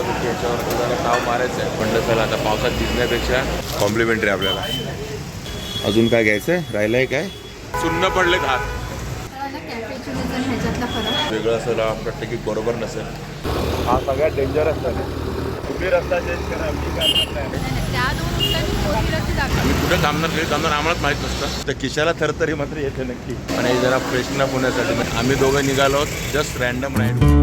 मस्तपैकी याच्यावर जरा ताव मारायचं आहे म्हणलं चला आता पावसात भिजण्यापेक्षा कॉम्प्लिमेंटरी आपल्याला. अजून काय घ्यायचं आहे राहिलं आहे काय? सुन्न पडलेत हात वेगळं असं वाटतं की बरोबर नसेल. हा सगळ्यात डेंजर असतात तुम्ही रस्ता चेंज करा काय आम्ही कुठे थांबणार घरी थांबणार आम्हालाच माहीत नसतं. तर किशाला थरथरी मात्र येते नक्की. आणि जरा फ्रेशना पुण्यासाठी म्हणजे आम्ही दोघं निघालो जस्ट रॅन्डम राईड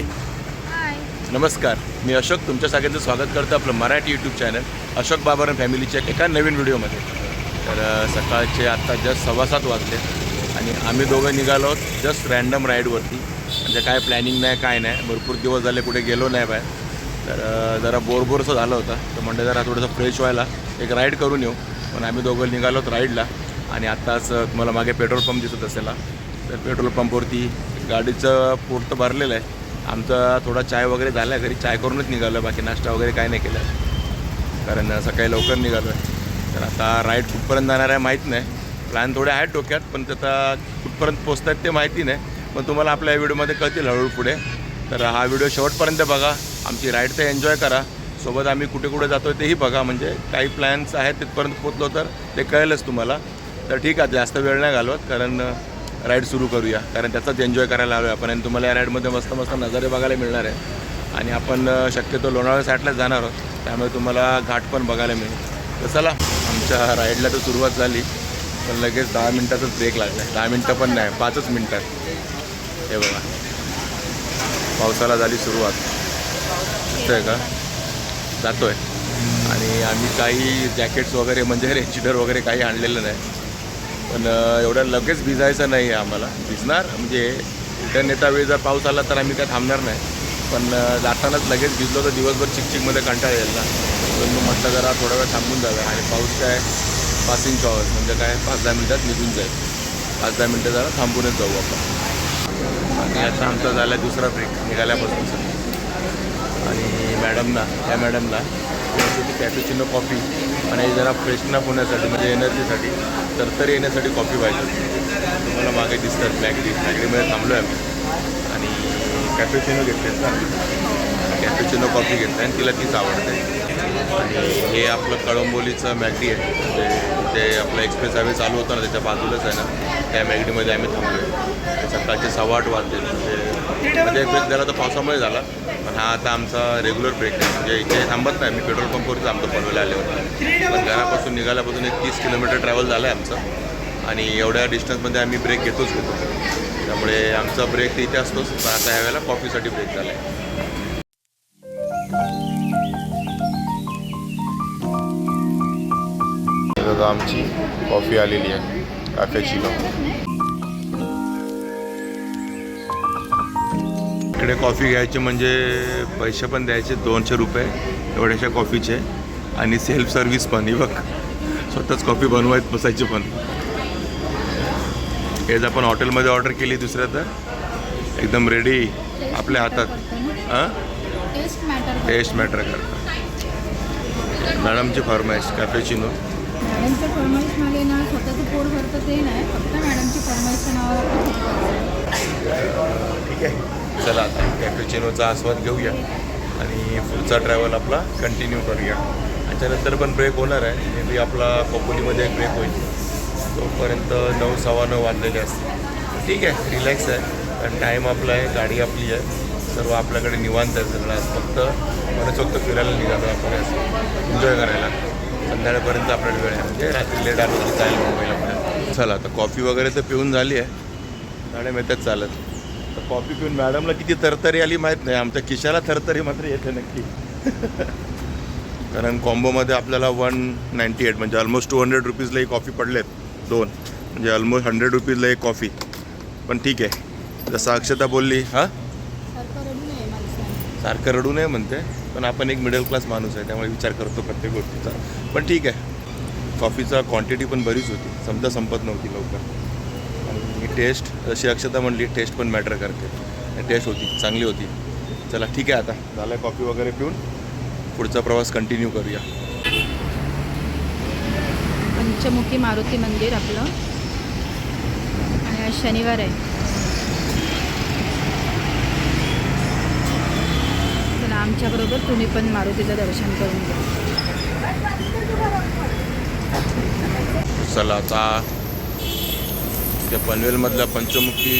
हाय नमस्कार. मी अशोक तुमच्या सगळ्यांचं स्वागत करतो आपलं मराठी यूट्यूब चॅनल अशोक बाबर फॅमिलीच्या एका नवीन व्हिडिओमध्ये तर सकाळचे आत्ता जस्ट सव्वा सात वाजले आणि आम्ही दोघं निघालो जस्ट रॅन्डम राईडवरती म्हणजे काय प्लॅनिंग नाही काय नाही. भरपूर दिवस झाले कुठे गेलो नाही बाहेर. तर जरा बोर बोरसं झालं होतं. तर म्हणजे जरा थोडंसं फ्रेश व्हायला. एक राईड करून येऊ. पण आम्ही दोघं निघालोत राईडला आणि आत्ताच तुम्हाला मागे पेट्रोल पंप दिसत असेल. तर पेट्रोल पंपवरती गाडीचं तर भरलेलं आहे. आमचा थोडा चाय वगैरे झाला आहे घरी चाय करूनच निघालो बाकी नाश्ता वगैरे काय नाही केला. कारण सकाळी लवकर निघालो. आहे तर आता राईड कुठपर्यंत जाणार आहे माहीत नाही. प्लॅन थोडे आहेत डोक्यात पण ते आता कुठपर्यंत पोचत आहेत ते माहिती नाही. पण तुम्हाला आपल्या या व्हिडिओमध्ये कळतील हळूहळू पुढे. तर हा व्हिडिओ शेवटपर्यंत बघा. आमची राईड तर एन्जॉय करा. सोबत आम्ही कुठे कुठे जातो तेही बघा. म्हणजे काही प्लॅन्स आहेत तिथपर्यंत पोचलो तर ते कळेलच तुम्हाला. तर ठीक आहे जास्त वेळ नाही घालवत. कारण राईड सुरू करूया. कारण त्याचाच एन्जॉय करायला आलो आपण. आणि तुम्हाला या राईडमध्ये मस्त मस्त नजारे बघायला मिळणार आहे आणि आपण शक्यतो लोणावळा साईडलाच जाणार आहोत. त्यामुळे तुम्हाला घाट पण बघायला मिळेल. तर चला आमच्या राईडला तर सुरुवात झाली. पण लगेच दहा मिनटाचाच ब्रेक लागला आहे दहा मिनटं पण नाही पाचच मिनटात हे बघा. पावसाला झाली सुरुवात. दिसतंय का? जातोय. आणि आम्ही काही जॅकेट्स वगैरे म्हणजे रेंचिडर वगैरे काही आणलेलं नाही. पण एवढ्या लगेच भिजायचं नाही आहे आम्हाला. भिजणार म्हणजे रिटर्न येता वेळी जर पाऊस आला तर आम्ही काय थांबणार नाही. पण जातानाच लगेच भिजलो तर दिवसभर चिकचिकमध्ये कंटाळा येईल ना तर मग म्हटलं जरा थोडा वेळ थांबून जाऊया. आणि पाऊस काय? पासिंग शॉवर्स म्हणजे काय? पाच दहा मिनटात निघून जाईल. पाच दहा मिनटं जरा थांबूनच जाऊ आपण. आणि आता आमचा झाला दुसरा ब्रेक निघाल्यापासूनचा आणि मॅडमना त्या मॅडमला कॅपेचिनो कॉफी आणि जरा फ्रेशना होण्यासाठी म्हणजे एनर्जीसाठी तरतरी येण्यासाठी कॉफी पाहिजे तुम्हाला मागे दिसतात मॅगडी मॅगडीमध्ये थांबलो आहे आम्ही. आणि कॅफेचिनो घेतले ना. कॅपेचिनो कॉफी घेतली आणि तिला तीच आवडते. आणि हे आपलं कळंबोलीचं मॅगडी आहे. म्हणजे ते आपलं एक्सप्रेस हायवे चालू होतं ना त्याच्या बाजूलाच आहे ना. त्या मॅगडीमध्ये आम्ही थांबलो सकाळचे सव्वा आठ वाजले. म्हणजे म्हणजे एक ब्रेक झाला तर पावसामुळे झाला. पण हा आता आमचा रेग्युलर ब्रेक आहे. म्हणजे इथे थांबत नाही. मी पेट्रोल पंपवरच आमचं पनवेला आल्यावर पण घरापासून निघाल्यापासून एक तीस किलोमीटर ट्रॅव्हल झालं आहे आमचं. आणि एवढ्या डिस्टन्समध्ये आम्ही ब्रेक घेतोच घेतो त्यामुळे आमचा ब्रेक तर इथे असतोच. पण आता ह्यावेळेला कॉफीसाठी ब्रेक झाला आहे आमची कॉफी आलेली आहे. कॅफेचिनो इकडे कॉफी घ्यायची म्हणजे पैसे पण द्यायचे दोनशे रुपये एवढ्याशा कॉफीचे आणि सेल्फ सर्व्हिस पण. ही बघ स्वतःच कॉफी बनवायत बसायची पण. हेच आपण हॉटेलमध्ये ऑर्डर केली दुसऱ्या तर. एकदम रेडी आपल्या हातात. हां? टेस्ट मॅटर टेस्ट मॅटर करतात मॅडमची फरमाईश कॅफेचिनो मॅडमच्या फरमाईश मागे ना स्वतःचं पोट भरतं ते नाही फक्त मॅडमची फरमाईशच्या नावावर ठीक आहे. चला आता आस्वाद घेऊया. आणि पुढचा ट्रॅव्हल आपला कंटिन्यू करूया. त्याच्यानंतर पण ब्रेक होणार आहे. मे बी आपला कोपोलीमध्ये एक ब्रेक होईल. तोपर्यंत नऊ सव्वा नऊ वाजलेले असतील. ठीक आहे रिलॅक्स आहे. कारण टाईम आपला आहे गाडी आपली आहे. सर्व आपल्याकडे निवांत आहे सगळं. आज फक्त मनसोक्त फिरायला निघालो आपण एन्जॉय करायला. संध्याकाळपर्यंत आपल्याला वेळ आहे. म्हणजे रात्री लेट आलो की चालेल मुंबईला पर्यंत चला आता कॉफी वगैरे तर पिऊन झाली आहे. गाड्या येतात चालत. तर कॉफी पिऊन मॅडमला किती तरतरी आली माहीत नाही. आमच्या खिशाला तरतरी मात्र येते नक्की. कारण कॉम्बोमध्ये आपल्याला वन नाईंटी एट म्हणजे ऑलमोस्ट टू हंड्रेड रुपीजला एक कॉफी पडलेत दोन. म्हणजे ऑलमोस्ट हंड्रेड रुपीजला एक कॉफी पण ठीक आहे. जसं अक्षता बोलली हां? सारखं रडू नये म्हणते पण आपण एक मिडल क्लास माणूस आहे त्यामुळे विचार करतो प्रत्येक गोष्टीचा. पण ठीक आहे. कॉफीचा क्वांटिटी पण बरीच होती. समजा संपत नव्हती लवकर. की टेस्ट जशी अक्षता म्हणली टेस्ट पण मॅटर करते. टेस्ट होती चांगली होती. चला ठीक आहे आता. झाला कॉफी वगैरे पिऊन? पुढचा प्रवास कंटिन्यू करूया. पंचमुखी मारुती मंदिर आपलं. आणि आज शनिवार आहे. चला आमच्याबरोबर तुम्ही पण मारुतीचं दर्शन करून घ्या. चला आता त्या पनवेलमधल्या पंचमुखी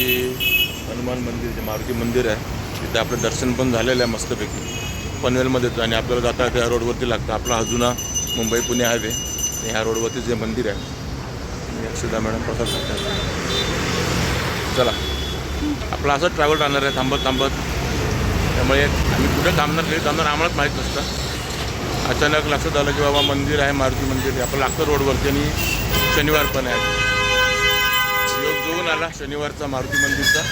हनुमान मंदिर जे मारुती मंदिर आहे तिथे आपलं दर्शन पण झालेलं आहे मस्तपैकी. पनवेलमध्येच आणि आपल्याला जाता त्या रोडवरती लागतं. आपला हा जुना मुंबई पुणे हायवे. ह्या रोडवरती जे मंदिर आहे. आणि अक्षदा मॅडम प्रसाद सांगतात. चला. आपलं असं ट्रॅव्हल राहणार आहे. थांबत थांबत. त्यामुळे आम्ही कुठे थांबणार नाही थांबणार आम्हालाच माहीत नसतं. अचानक लक्षात आलं की बाबा मंदिर आहे मारुती मंदिर आहे. आपलं लागतं रोडवरती आणि शनिवार पण आहे. योग आला शनिवारचा मारुती मंदिरचा.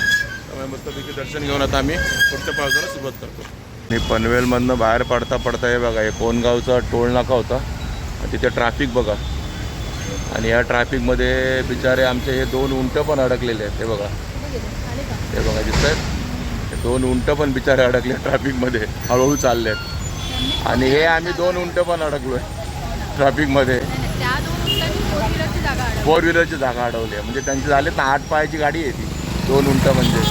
त्यामुळे मस्तपैकी दर्शन घेऊन आता आम्ही पुढच्या पावसाला सुरुवात करतो. मी पनवेलमधनं बाहेर पडता पडता हे बघा हे कोणगावचा टोल नाका होता. तिथे ट्रॅफिक बघा. आणि या ट्रॅफिकमध्ये बिचारे आमचे हे दोन उंट पण अडकलेले आहेत ते बघा. ते बघा दिसत आहेत हे दोन उंट पण बिचारे अडकले ट्रॅफिकमध्ये हळूहळू चालले आहेत आणि हे आम्ही दोन उंट पण अडकलो आहे ट्रॅफिकमध्ये फोर व्हीलरची जागा अडवली. आहे. म्हणजे त्यांची झाले ना आठ पायाची गाडी आहे ती. दोन उंट म्हणजे.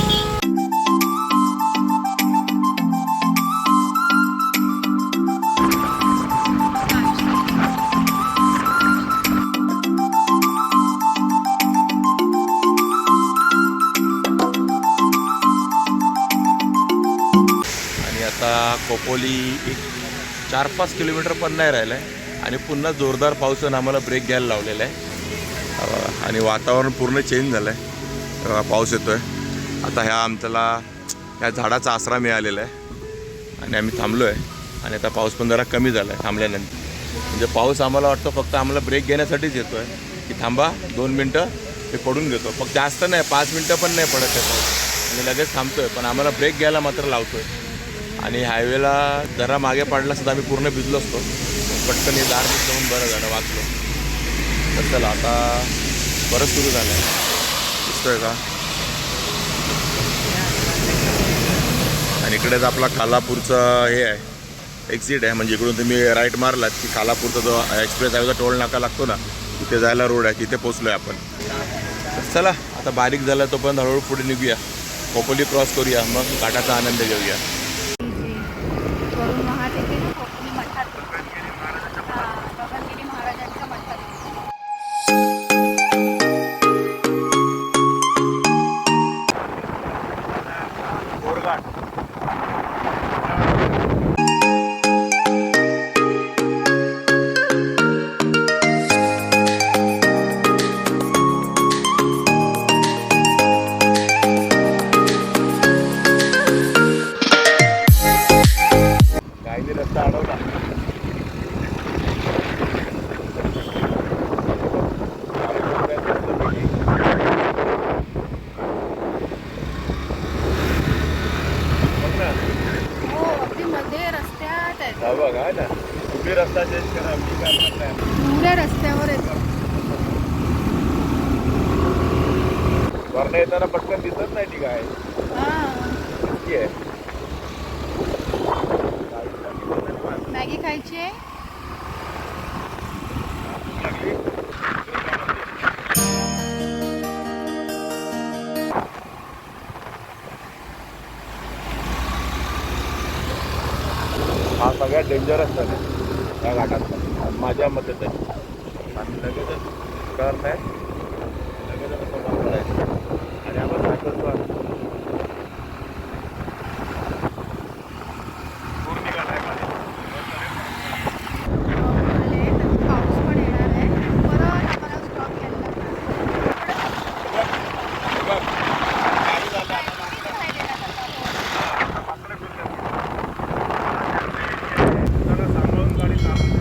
आणि आता कोपोली एक चार पाच किलोमीटर पण नाही राहिलं आहे आणि पुन्हा जोरदार पावसानं आम्हाला ब्रेक घ्यायला लावलेला आहे. आणि वातावरण पूर्ण चेंज झालं आहे पाऊस येतो आहे आता ह्या आमच्याला ह्या झाडाचा आसरा मिळालेला आहे. आणि आम्ही थांबलो आहे आणि आता पाऊस पण जरा कमी झाला आहे थांबल्यानंतर. म्हणजे पाऊस आम्हाला वाटतो फक्त आम्हाला ब्रेक घेण्यासाठीच येतो आहे की थांबा दोन मिनटं ते पडून घेतो. फक्त जास्त नाही पाच मिनटं पण नाही पडत आहे पाऊस. आणि लगेच थांबतो आहे पण आम्हाला ब्रेक घ्यायला मात्र लावतो आहे आणि हायवेला जरा मागे पडला सुद्धा आम्ही पूर्ण भिजलो असतो. पटकन हे दार दिसलं बरं झालं वाचलो. तर चला आता परत सुरू झालं आहे दिसतोय का? आणि इकडेच आपला कालापूरचा हे आहे. एक्झिट आहे म्हणजे इकडून तुम्ही राईट मारलात की कालापूरचा जो एक्सप्रेस हायवेचा टोल नाका लागतो ना तिथे जायला रोड आहे तिथे पोचलो आहे आपण चला आता बारीक झाला तो पण हळूहळू पुढे निघूया. खोपोली क्रॉस करूया मग घाटाचा आनंद घेऊया. तुम्ही रस्ता चेंज करा मी काय म्हणत नाही. पुऱ्या रस्त्यावर येतो वरनं येताना पटकन दिसत नाही ती काय हा. नक्की आहे. मॅगी खायची आहे? हा सगळ्यात डेंजरस आहे. या घाटात माझ्या मते तरी आणि लगेचच टर्न आहे लगेचच असं बंद आणि आपण काय करतो आता? पूर निघालाय खाली. आले पाऊस पण येणार आहे परत आम्हाला स्टॉप घ्यायला लागणार. हे बघ, गाडी झालं आता. किती राहिलेला आता? आता माकडं फिरतात. जरा सांभाळून गाडी चालवली.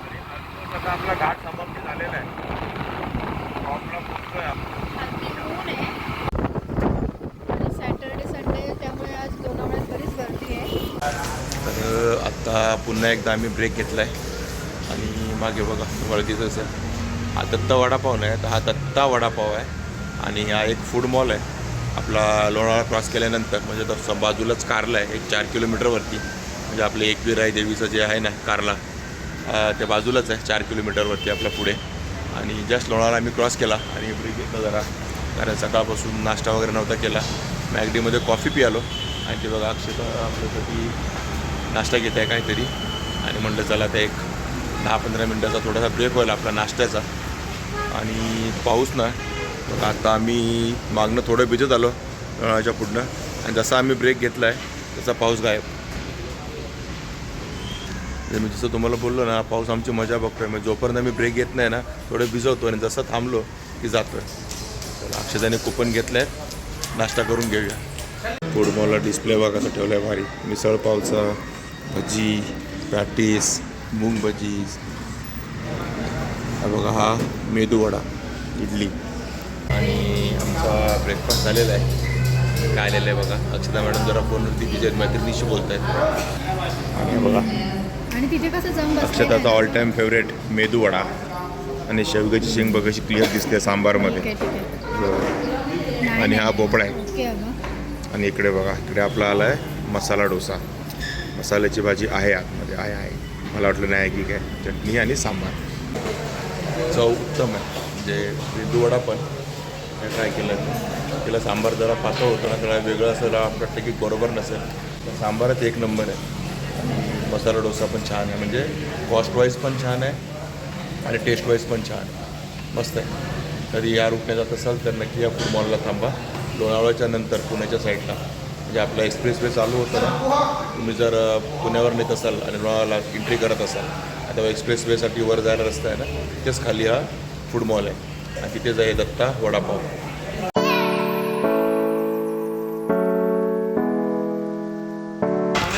आणि आता आपला घाट समाप्ती झालेला आहे टॉपला पोहोचतोय आपण खाली ऊन आहे आणि सॅटर्डे संडे त्यामुळे आज लोणावळ्यात बरीच गर्दी आहे तर आत्ता पुन्हा एकदा आम्ही ब्रेक घेतला आहे आणि मागे बघा तुम्हाला दिसत असेल. हा दत्ता वडापाव नाही तर हा दत्ता वडापाव आहे. आणि हा एक फूड मॉल आहे. आपला लोणावळा क्रॉस केल्यानंतर म्हणजे तसं बाजूलाच कारला आहे एक चार किलोमीटरवरती म्हणजे आपले एकवीर आहे देवीचं जे आहे ना कारला त्या बाजूलाच आहे चार किलोमीटरवरती आपल्या पुढे. आणि जस्ट लोणावळा आम्ही क्रॉस केला. आणि ब्रेक घेतला जरा. कारण सकाळपासून नाश्ता वगैरे नव्हता केला. मॅगडीमध्ये कॉफी पियालो. आणि ते बघा अक्षता आपल्यासाठी नाश्ता घेत आहे काहीतरी? आणि म्हटलं चला ते एक दहा पंधरा मिनटाचा थोडासा ब्रेक होईल आपला नाश्त्याचा. आणि पाऊस ना मग आता आम्ही मागणं थोडं भिजत आलो नळाच्या पुढनं. आणि जसा आम्ही ब्रेक घेतला आहे तसा पाऊस गायब. मी जसं तुम्हाला बोललो ना पाऊस आमची मजा बघतोय. मग जोपर्यंत मी ब्रेक घेत नाही ना थोडं भिजवतो आणि जसं थांबलो की जातोय. तर अक्षताने कुपन घेतलं आहे नाश्ता करून घेऊया. फूड मॉलला डिस्प्ले बघा कसं ठेवलं आहे भारी. मिसळ पावचा भजी पॅटीस मूग भजी हा बघा हा मेदूवडा इडली. आणि आमचा ब्रेकफास्ट झालेला आहे. काय आलेलं आहे बघा? अक्षता मॅडम जरा फोनवरती विजय मैत्रिणीशी बोलत आहेत आणि बघा. आणि तिथे कसं अक्षताचा ऑल टाईम फेवरेट मेदूवडा आणि शेवग्याची शेंग बघ कशी क्लिअर दिसते सांबारमध्ये. हो. आणि हा. भोपळा आहे. आणि इकडे बघा इकडे आपला आला आहे मसाला डोसा. मसाल्याची भाजी आहे आतमध्ये. आहे आहे. मला वाटलं नाही की काय. चटणी आणि सांबार. चव उत्तम आहे. म्हणजे मेदूवडा पण. ट्राय केलं तिला सांबार जरा पातळ होतं ना त्याला वेगळं असं वाटतं वाटतं की बरोबर नसेल. तर सांबारच एक नंबर आहे. आणि मसाला डोसा पण छान आहे. म्हणजे कॉस्ट वाईज पण छान आहे आणि टेस्ट वाईज पण छान मस्त आहे. कधी या रूटने जात असाल तर नक्की या फूड मॉलला थांबा. लोणावळ्याच्या नंतर पुण्याच्या साईडला म्हणजे आपला एक्सप्रेस वे चालू होतं ना तुम्ही जर पुण्यावर नेत असाल आणि लोणावळाला एंट्री करत असाल आता एक्सप्रेस वेसाठी वर जायला रस्ता आहे ना तिथेच खाली हा फूड मॉल आहे. आणि तिथेच आहे दत्ता वडापाव.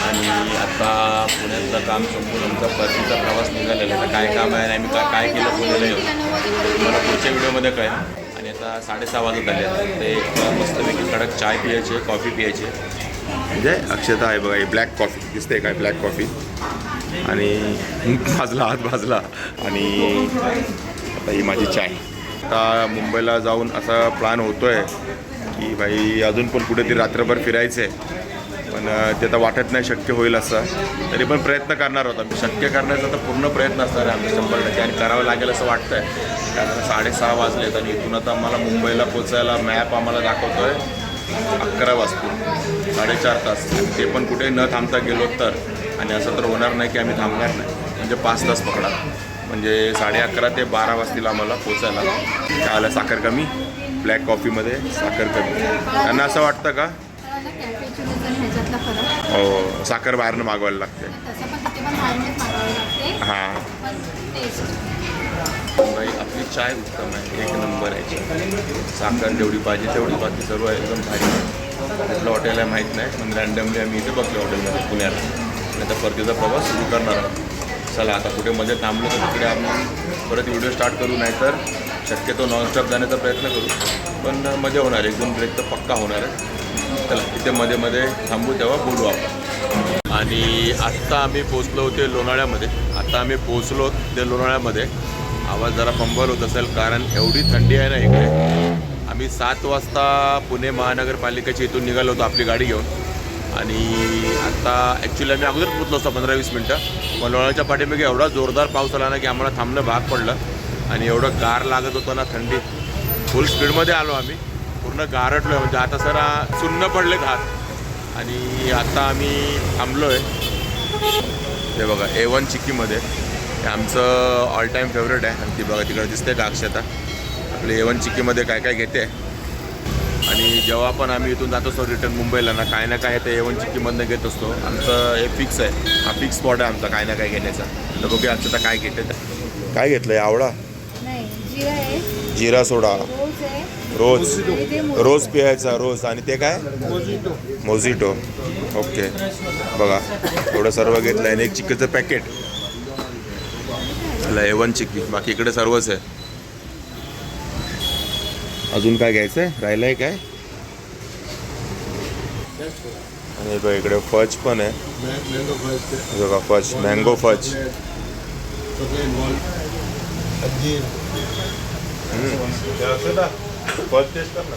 आणि आता पुण्यातलं काम संपून आमचा परतीचा प्रवास निघालेला आहे. काय काम आहे आणि आम्ही काय केलं पुण्याला येऊ मला पुढच्या व्हिडिओमध्ये कळेल. साडेसहा वाजत आले ते मस्तपैकी कडक चाय पियायची आहे कॉफी पियायची आहे. म्हणजे अक्षता आहे बघा ही ब्लॅक कॉफी दिसते काय ब्लॅक कॉफी आणि भाजला हात भाजला. आणि आता ही माझी चाय. आता मुंबईला जाऊन असा प्लॅन होतो आहे की भाई अजून पण कुठेतरी रात्रभर फिरायचं आहे पण ते तर वाटत नाही शक्य होईल असं. तरी पण प्रयत्न करणार होता मी शक्य करण्याचा तर पूर्ण प्रयत्न असणार आहे आमच्या शंभर टक्के. आणि करावं लागेल असं वाटतं आहे कारण साडेसहा वाजलेत आणि इथून आता आम्हाला मुंबईला पोचायला मॅप आम्हाला दाखवतो आहे अकरा वाजतो साडेचार तास. ते पण कुठे न थांबता गेलो तर. आणि असं तर होणार नाही की आम्ही थांबणार नाही. म्हणजे पाच तास पकडा. म्हणजे साडे अकरा ते बारा वाजतील आम्हाला पोचायला. काय आलं साखर कमी. ब्लॅक कॉफीमध्ये साखर कमी. त्यांना असं वाटतं का? कॅफेच्युनिज आणि ह्याच्यातला फरक हो साखर बाहेरनं मागवायला लागते. तसं पण तिथे पण बाहेरूनच मागवावी लागते. हां. पण टेस्ट बाई आपली चाय उत्तम आहे. एक नंबर आहे. साखर जेवढी पाहिजे तेवढी बाकी सर्व आहे. एकदम भारी कुठलं हॉटेल आहे माहीत नाही. पण रँडमली आम्ही इथे बघलो हॉटेलमध्ये पुण्याला. आणि आता परतीचा प्रवास सुरू करणार आहोत. चला आता कुठे मध्ये थांबलो तर तिकडे आपण परत व्हिडिओ स्टार्ट करू नाहीतर शक्यतो नॉनस्टॉप जाण्याचा प्रयत्न करू. पण मजा होणार एक दोन ब्रेक तर पक्का होणार आहे. चला तिथे मध्ये मध्ये थांबू तेव्हा बोलू आपण. आणि आत्ता आम्ही पोचलो होते लोणाळ्यामध्ये. आता आम्ही पोचलो ते लोणाळ्यामध्ये. आवाज जरा पंबर होत असेल कारण एवढी थंडी आहे ना इकडे. आम्ही सात वाजता पुणे महानगरपालिकेच्या इथून निघालो होतो आपली गाडी घेऊन. आणि आता ॲक्च्युली आम्ही अगोदर पोचलो असतो पंधरा वीस मिनटं. पण लोणाळ्याच्या पाठीमागे एवढा जोरदार पाऊस आला ना की आम्हाला थांबणं भाग पडलं. आणि एवढं गार लागत होतं ना थंडी. फुल स्पीडमध्ये आलो आम्ही. पूर्ण गारटलो आहे म्हणजे आता सर सुन्न पडलेत हात आणि आता आम्ही थांबलो आहे ते बघा ए वन चिक्कीमध्ये. हे आमचं ऑल टाईम फेवरेट आहे. आणि ती बघा तिकडे दिसते का अक्षता आपले ए वन चिक्कीमध्ये काय काय घेते. आणि जेव्हा पण आम्ही इथून जात असतो रिटर्न मुंबईला ना काय ना काय ते ए वन चिक्कीमधनं घेत असतो. आमचं हे फिक्स आहे. हा फिक्स स्पॉट आहे आमचा काय ना काय घेण्याचा. तर बघूया अक्षता काय घेते. काय घेतलं आहे आवडा नाही जिरा आहे. जिरा सोडा. रोज रोज पियायचा रोज. आणि ते काय? मोजिटो ओके बघा एवढं सर्व घेतलं आणि एक चिक्कीचं पॅकेट आलं ए वन चिक्की. बाकी इकडे सर्वच आहे. अजून काय घ्यायचं आहे राहिलं आहे काय? आणि बघा इकडे फज पण आहे. बघा fudge. Mango fudge. Chocolate taste कर ना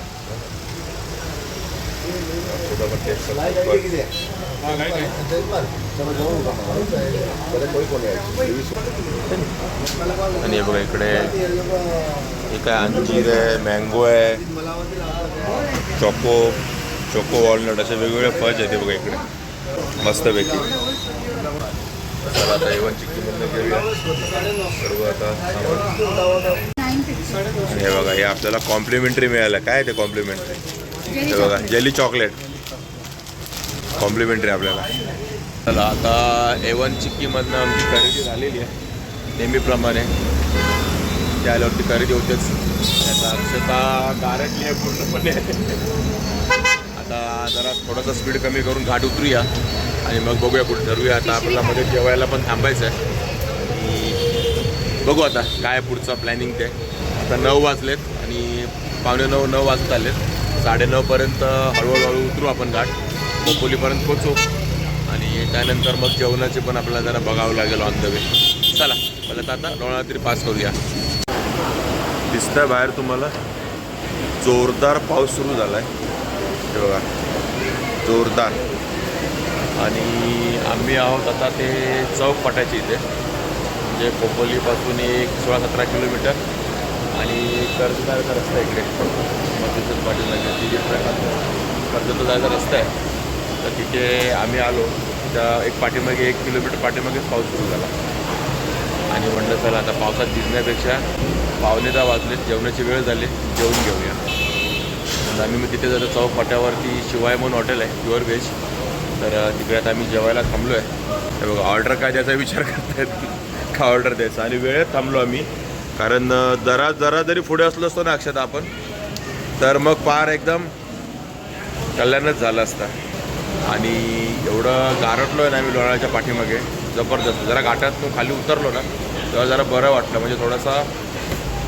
आणि बघा इकडे एक आहे अंजीर आहे मँगो आहे चॉको चोको वॉलनट असे वेगवेगळे फज आहेत बघा इकडे. मस्तपैकी. चला आता एवन बंद घेऊया. सर्व आता. हे बघा हे आपल्याला कॉम्प्लिमेंटरी मिळालं. काय ते कॉम्प्लिमेंटरी हे बघा जेली चॉकलेट कॉम्प्लिमेंटरी आपल्याला. चला आता एवन चिक्कीमधनं आमची खरेदी झालेली आहे नेहमीप्रमाणे. त्या आल्यावरती खरेदी होतेच. त्याचा अक्षता गारटली आहे पूर्णपणे. आता जरा थोडासा स्पीड कमी करून घाट उतरूया. आणि मग बघूया कुठे ठरवूया. आता आपल्याला मध्ये जेवायला पण थांबायचं आहे बघू आता काय पुढचं प्लॅनिंग ते. आता नऊ वाजलेत आणि पावणे नऊ नऊ वाजत आलेत. साडेनऊपर्यंत हळूहळू हळू उतरू आपण घाट. खोपोलीपर्यंत पोचू आणि त्यानंतर मग जेवणाचे पण आपल्याला जरा बघावं लागेल ऑन द वे चला मला तर आता डोळा तरी पास करूया. दिसतंय बाहेर तुम्हाला जोरदार पाऊस सुरू झाला आहे बघा जोरदार. आणि आम्ही आहोत आता ते चौक फाट्याच्या इथे. म्हणजे खोपोलीपासून एक सोळा सतरा किलोमीटर. आणि कर्जदारचा रस्ता आहे इकडे. मध्यस्थच पाटील नगर. ती जी कर्जत जायचा रस्ता आहे. तर तिथे आम्ही आलो. त्या एक पाठीमागे एक किलोमीटर पाठीमागेच पाऊस सुरू झाला. आणि म्हणलं चला आता पावसात भिजण्यापेक्षा पावणे दहा वाजले. जेवणाची वेळ झाली. जेवून घेऊया. तर आम्ही मग तिथे जातो. चौक फाट्यावरती शिवाय म्हणून हॉटेल आहे प्युअर व्हेज. तर तिकडे आता आम्ही जेवायला थांबलो आहे तर बघा ऑर्डर काय द्यायचा विचार करतायत. अख्खा ऑर्डर द्यायचा. आणि वेळेत थांबलो आम्ही. कारण जरा जरा जरी पुढे असलो असतो ना अक्षता आपण तर मग पार एकदम कल्याणच झालं असतं. आणि एवढं गारटलो आहे ना आम्ही लोणाळ्याच्या पाठीमागे. जबरदस्त. जरा घाटातून खाली उतरलो ना तेव्हा जरा बरं वाटलं. म्हणजे थोडासा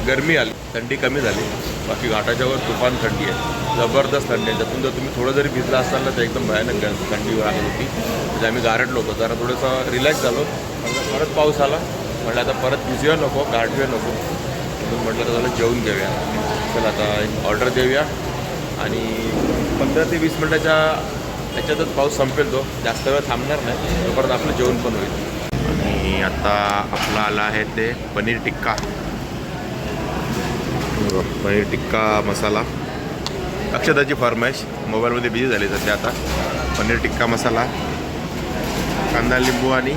गरमी आली. थंडी कमी झाली. बाकी घाटाच्या वर तुफान थंडी आहे. जबरदस्त थंडी आहे. त्यातून जर तुम्ही थोडं जरी भिजला असाल ना तर एकदम भयानक ग- थंडी आली होती. म्हणजे आम्ही गारटलो होतो. जरा थोडंसं रिलॅक्स झालो. म्हणलं परत पाऊस आला. म्हटलं आता परत भिजूया नको गाठूया नको. म्हणून म्हटलं तर झालं जेवून घेऊया. चला आता एक ऑर्डर देऊया. आणि पंधरा ते वीस मिनटाच्या त्याच्यातच पाऊस संपेल तो. जास्त वेळ थांबणार नाही. तोपर्यंत आपलं जेवण पण होईल. आणि आता आपला आला आहे ते पनीर टिक्का. पनीर टिक्का मसाला. अक्षताची फरमाईश मोबाईलमध्ये बिझी झाली सध्या आता. पनीर टिक्का मसाला. कांदा लिंबू आणि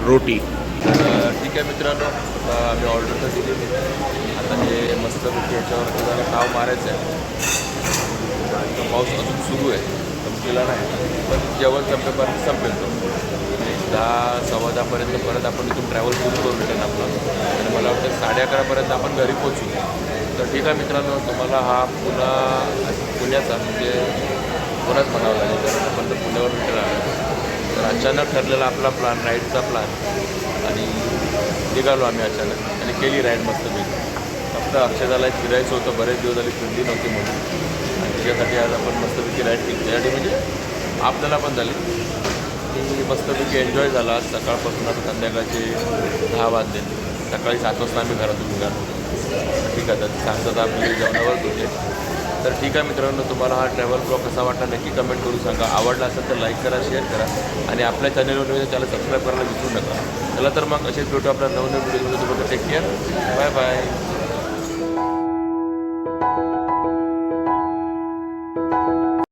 रोटी. ठीक आहे मित्रांनो आता आम्ही ऑर्डर तर दिली. आता हे मस्त याच्यावर जरा ताव मारायचं आहे. आणि तो पाऊस अजून सुरू आहे. संपलेला नाही. पण जेवण संपेपर्यंत संपेल तो. दहा सव्वा दहापर्यंत परत आपण इथून ट्रॅव्हल सुरू करू रिटर्न आपलं. आणि मला वाटतं साडे अकरापर्यंत आपण घरी पोचू तर ठीक आहे मित्रांनो तुम्हाला हा पुन्हा पुण्याचा म्हणजे पुण्यात म्हणावं लागेल. कारण आपण तर पुण्यावर रिटर्न आलो तर अचानक ठरलेला आपला प्लॅन राईडचा प्लॅन आणि निघालो आम्ही अचानक. आणि केली राईड मस्त मी फक्त अक्षदाला फिरायचं होतं बरेच दिवस झाले फिरली नव्हती म्हणून. आणि त्याच्यासाठी आज आपण मस्तपैकी राईड केली. त्यासाठी म्हणजे आपल्याला पण झाली. की मस्तपैकी एन्जॉय झाला आज सकाळपासून आता संध्याकाळचे दहा वाजले. सकाळी सात वाजता आम्ही घरातून निघालो. ठीक आहे तर सांगतात आपली जेवणावर होते. तर ठीक आहे मित्रांनो तुम्हाला हा ट्रॅव्हल ब्लॉग कसा वाटला नक्की कमेंट करून सांगा. आवडला असेल तर लाईक करा शेअर करा आणि आपल्या चॅनलवर त्याला सबस्क्राईब करायला विसरू नका. चला तर मग असेच भेटू आपल्या नवनवीन व्हिडिओमध्ये तुम्हाला टेक केअर बाय बाय